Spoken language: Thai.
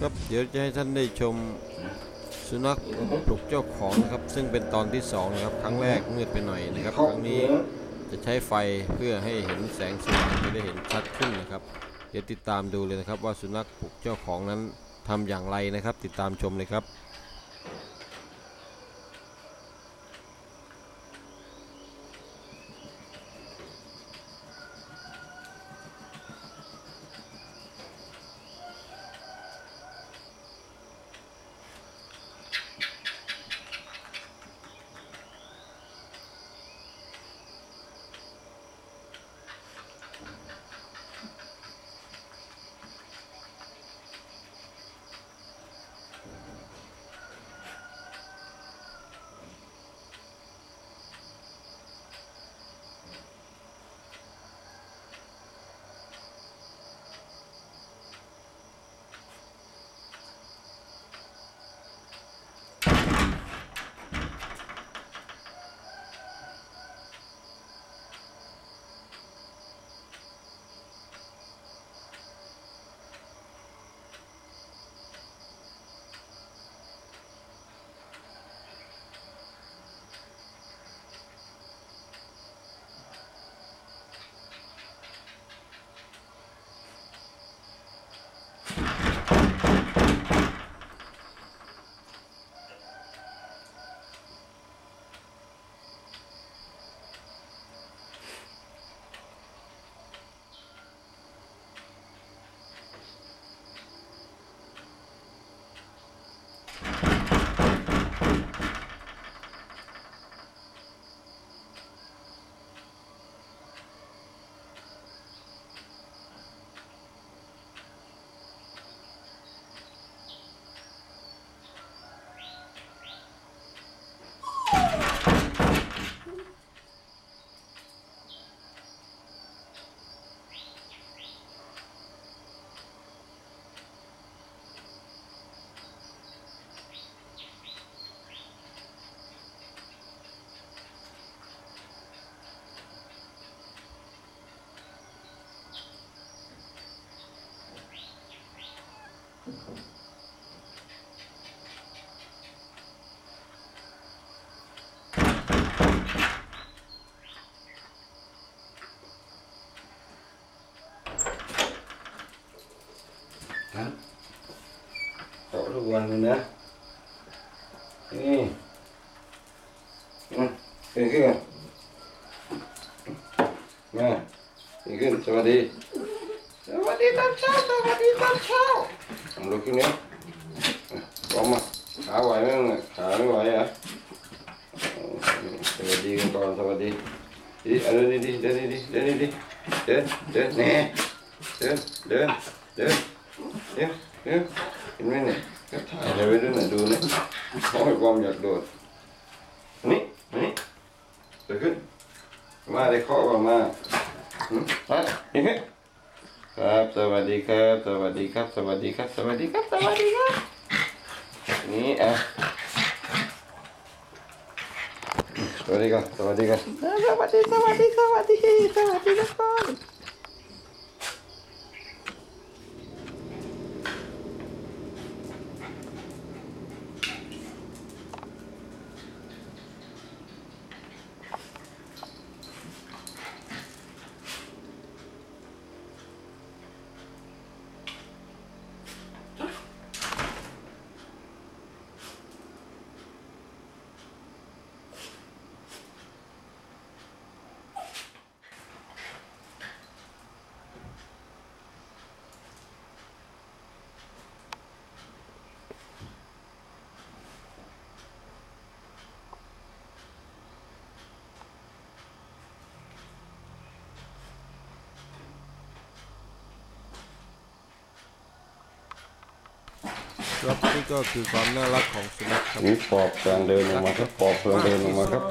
ครับเดี๋ยวจะให้ท่านได้ชมสุนัขปลุกเจ้าของนะครับ ซึ่งเป็นตอนที่สองนะครับครั้งแรกมืดไปหน่อยนะครับ ครั้งนี้จะใช้ไฟเพื่อให้เห็นแสงสว่างจะได้เห็นชัดขึ้นนะครับ เดี๋ยวติดตามดูเลยนะครับว่าสุนัขปลุกเจ้าของนั้นทำอย่างไรนะครับ ติดตามชมเลยครับ buồn nữa Đây. Đây kia. đi Đây kia, cho đi. Đi tao sao, cho đi tao sao. ทำลุกขึ้นเนี้ยพร้อมมาขาไหวไหมมึงขาไม่ไหวอะสวัสดีกันก่อนสวัสดีดีเดินดีๆเดินดีๆเดินดีๆเดินเดินแหน่เดินเดินเดินเดี๋ยวเดี๋ยวเห็นไหมเนี่ยก็ถ่ายอะไรไว้ด้วยนะดูนะเพราให้ความอยากโดดนนี้อันนี้เกิดขึ้นมาได้เคาะว่ามาหืมมาอย่างนี้ ครับ สวัสดีครับ สวัสดีครับ สวัสดีครับ สวัสดีครับ สวัสดีครับ นี่อ่ะสวัสดีครับ สวัสดีครับ สวัสดี สวัสดี สวัสดี สวัสดีทุกคน ครับนี่ก็คือความน่ารักของสุนัขครับ นี่ปอบกลางเดินออกมาครับปอบกลางเดินออกมาครับ